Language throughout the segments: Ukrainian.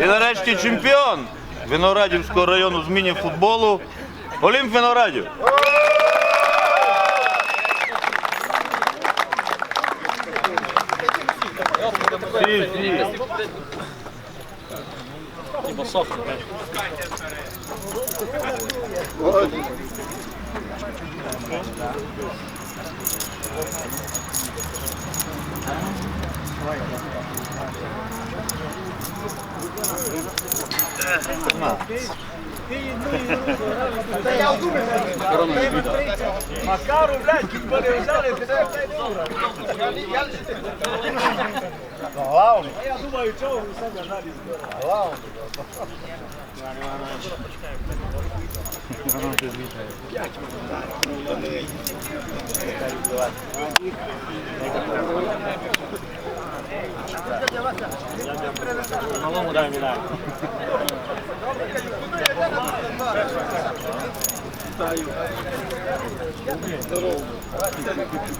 І нарешті чемпіон Виноградівського району з міні-футболу Олімп Виноградів. Ma caro Vlad, pa ne vzame, da je vsaj dobro. Glavni. Ja, tu imaju čov, vsem ga znali izgledati. Glavni. Thank you. Малому дай медаль.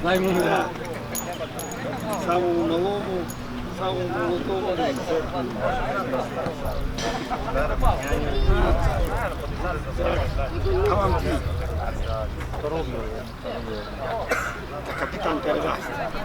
Дай мені медаль. Самому малому, самому молодому. Капітан передасть. Ой!